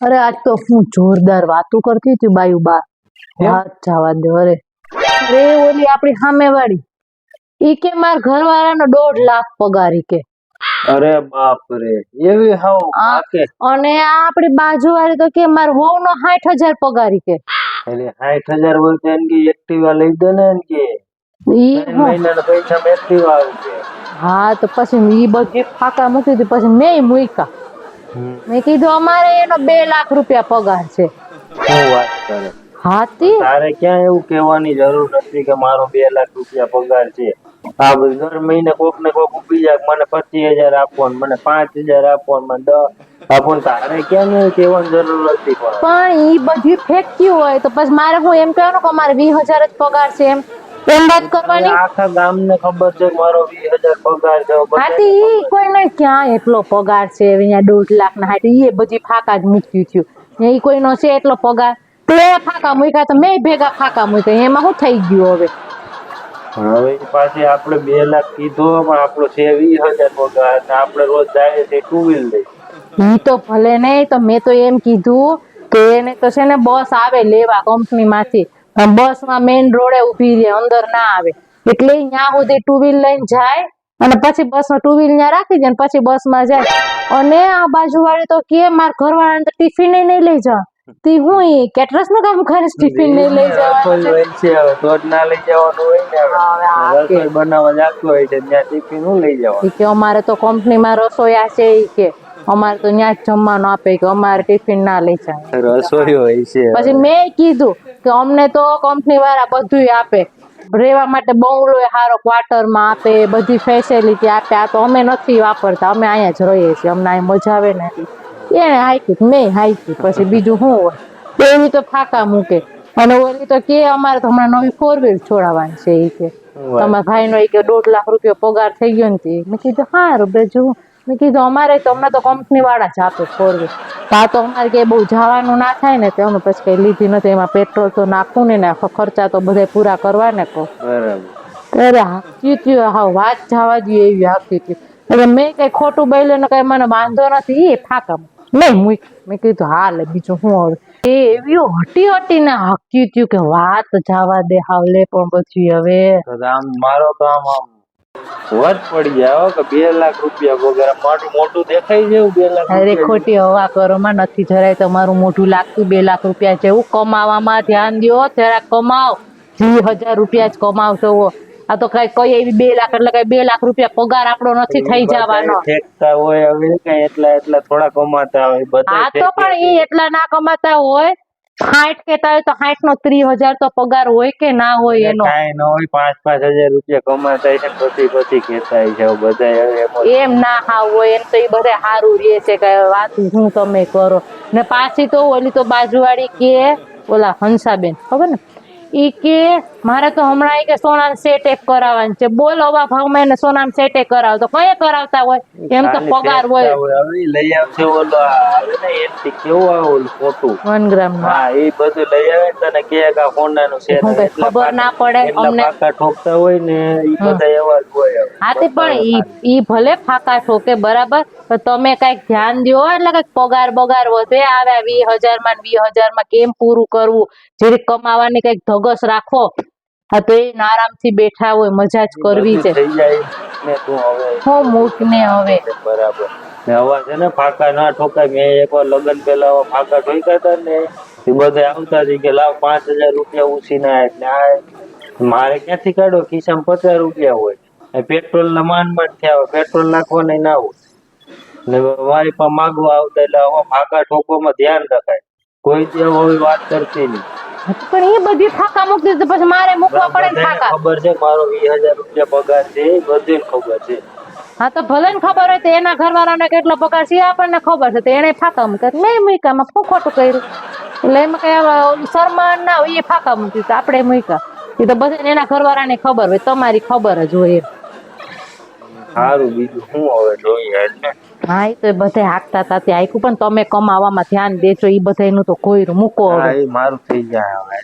અરે આજ તો હું જોરદાર વાતો કરતી હતી બાયુ બા. એમ? વાત જવા દે અરે. અરે ઓલી આપણી સામેવાળી. ઈ કે માર ઘરવાળાનો દોઢ લાખ પગાર કે. અરે બાપ રે. એવી હાવ આ અને આ આપણી બાજુવાળી તો કે માર વહુનો સાઠ હજાર પગાર ઈ કે. એટલે સાઠ હજાર હોય તો એને કે એક્ટિવા લઈ દે ને એને કે ઈ મહિનાના પૈસા એક્ટિવા આવે હા તો પછી ઈ બધી ફાકા મૂકી હતી પછી મેં મૂક્યા મેં કીધું અમારે એનો બે લાખ રૂપિયા પગાર છે. શું વાત કરે? હાથી? તારે ક્યાં એવું કહેવાની જરૂર નથી કે મારો બે લાખ રૂપિયા પગાર છે. આ દર મહિને કોક ને કોક ઊભી જાય મને પચીસ હજાર આપો મને પાંચ હજાર આપો મને દસ. આપો તારે ક્યાં એવું કહેવાની જરૂર નથી પણ. એ ઈ બધી ફેંક્યું હોય તો પછી મારે હું એમ કહેવાનું કે મારે વીસ હજાર જ પગાર છે એમ. એમ વાત કરવાની? આખા ગામને ખબર છે મારો વીસ હજાર પગાર છે હાથી ઈ કોઈને ક્યાં એટલો પગાર છે? અહીંયા દોઢ લાખ ના હાથી એ બધી ફાકા જ મૂક્યું થયું. એ ઈ કોઈનો છે એટલો પગાર? તે એ ફાકા મૂક્યા તો મેં ભેગા ફાકા મૂક્યા. એમાં શું થઈ ગયું હવે? હવે પાછી આપણે બે લાખ કીધો પણ આપણો છે વીસ હજાર પગાર આપણે રોજ જાય છે ટુ વ્હીલ લઈ ઈ તો ભલે નહીં તો મેં તો એમ કીધું કે એને તો છે ને બસ આવે લેવા કંપની માંથી બસમાં મેઇન રોડે ઊભી રહે અંદર ના આવે. એટલે ત્યાં સુધી ટુ વ્હીલ લઈને જાય અને પછી બસમાં ટુ વ્હીલ ત્યાં રાખી દે પછી બસમાં જાય. અને આ બાજુ વાળી તો કે માર ઘરવાળાને તો ટિફિન નહીં લઈ જા તી હું કેટરસનું કામ કરે ટિફિન નહીં લઈ રસોઈ જવાનું છે ના લઈ જવાનું હોય ને આ કે. બનાવવા જાતું હોય છે ત્યાં ટિફિન હું લઈ જવાનું. કે અમારે તો કંપનીમાં રસોઈયા છે ઈ કે. અમારે તો ત્યાં જ જમવાનું આપે કે અમારે ટિફિન ના લઈ જાય. રસોઈ હોય છે. પછી મેં કીધું કે અમને તો કંપની વાળા બધુંય આપે. રહેવા માટે બંગલો સારો ક્વાર્ટરમાં આપે બધી ફેસિલિટી આપે. આ તો અમે નથી વાપરતા અમે અહીંયા જ રહીએ છીએ. અમને અહીં મજા આવે ને એટલે એને હાઈકી મેં હાઈકી પછી બીજું શું હોય? એવી તો ફાકા મૂકે. અને ઓલી તો કે અમારે તો હમણાં નવી ફોર વ્હીલ છોડાવવાની છે એ કે. તમારા ભાઈનો એ કે દોઢ લાખ રૂપિયા પગાર થઈ ગયો ને તે. મેં કીધું સારું બીજું મેં કીધું અમારે તો અમને તો કંપની વાળા જ આપે ફોર વ્હીલ તો અમારે કે બહુ જવાનું ના થાય ને તે અમે પછી કઈ લીધી નથી એમાં પેટ્રોલ તો નાખવું ને ખર્ચા તો બધા પૂરા કરવા ને કહો. બરાબર. હાક્યું ત્યું હા વાત જવા દઉં એવી હાચી થયું એટલે મેં કઈ ખોટું બોલ્યો ને કઈ મને વાંધો નથી એ ફાકા મેં મૂક મેં કીધું હાલે બીજું શું હવે. એ એવી હટી હટી ને હક્યું થયું કે વાત જવા દે હાવ લે પણ પછી હવે. મારો આમ આમ વટ પડી જાય કે બે લાખ રૂપિયા વગેરે. મોટું મોટું દેખાય છે બે લાખ અરે ખોટી હવા કરો માં નથી જરાય તમારું મોટું લાગતું બે લાખ રૂપિયા જેવું. કમાવામાં ધ્યાન દો જરા કમાવ જી હજાર રૂપિયા જ કમાવશો હો. આ તો કઈ કઈ એવી બે લાખ એટલે કઈ બે લાખ રૂપિયા પગાર આપણો નથી થઈ જવાનો. ફેંકતા હોય હવે કઈ એટલા એટલા થોડા કમાતા હોય હા આ તો પણ એ એટલા ના કમાતા હોય સાઠ કેતા હોય તો સાઠ નો ત્રીસ હજાર તો પગાર હોય કે ના હોય એનો? કાંઈ ન હોય પાંચ પાંચ હજાર રૂપિયા કમાતા હોય છે પછી પછી કેતા છે બધા એમ ના હા હોય એમ તો એ બધા સારું રે છે કે વાત હું તમે કરો. ને પાછી તો ઓલી તો બાજુવાળી કે ઓલા હંસાબેન ખબર ને? ઈ કે મારે તો હમણાં કે સોના સેટ એક કરાવવાનું છે. બોલ હવા ભાવમાં એને સોના સેટ એક કરાવ. તો કયે કરાવતા હોય? એમ તો પગાર હોય. લઈ આવશે ઓલો એનથી કેવું આવે ઓલું ખોટું? વન ગ્રામ હા એ બધું લઈ આવે તને કે આ હોન્ડાનું નું સેટ ખબર ના પડે અમને. ફાકા ઠોકતા હોય ને ઈ બધા એવા જ હોય હા તે પણ ઈ ઈ ભલે ફાકા ઠોકે બરાબર તો તમે કંઈક ધ્યાન દ્યો એટલે કંઈક પગાર બગાર વધે આવે વીસ હજારમાં વીસ હજારમાં કેમ પૂરું કરવું? જે કમાવાની કંઈક ધગસ રાખો. હા તો એ આરામથી બેઠા હોય મજા જ કરવી છે. બધું થઈ જાય ને તું હવે હું મૂક ને હવે. બરાબર. હવા છે ને ફાકા ના ઠોકાય. મેં એકવાર લગ્ન પહેલા ફાકા ઠોક્યા હતા ને એ બધા આવતા હતી કે લાવ પાંચ હજાર રૂપિયા ઉછીના એટલે આ મારે ક્યાંથી કાઢો? ખિસ્સામાં પચાસ રૂપિયા હોય. પેટ્રોલ ના માંડ માંડ થયા હોય. પેટ્રોલ નાખવાના ના હોય. ને મારી પાસે માગવા આવતા એટલે ફાકા ઠોકવામાં ધ્યાન રખાય. કોઈ હવે વાત કરતી નહીં. પણ એ બધી ફાકા મૂકી દીધું પછી મારે મૂકવા પડે ને ખબર છે મારો વીસ રૂપિયા પગાર છે બધે ખબર છે. હા તો ભલે ને ખબર હોય તો એના ઘરવાળાને કેટલો પગાર છે આપણને ખબર છે તો એને ફાકા મૂકે મેં મૂક્યામાં શું ખોટું કર્યું? એટલે એમાં કઈ શરમાન ના હોય એ ફાકા મૂકી આપણે મૂક્યા. એ તો બધાને એના ઘરવાળાને ખબર હોય તમારી ખબર જ હોય સારું બીજું શું હવે જોઈએ એટલે? હા એ તો બધે હાકતા હતા તે હાંક્યું પણ તમે કમાવામાં ધ્યાન દેજો એ બધાનું તો કોઈ મૂકો હવે. મારું થઈ જાય હવે.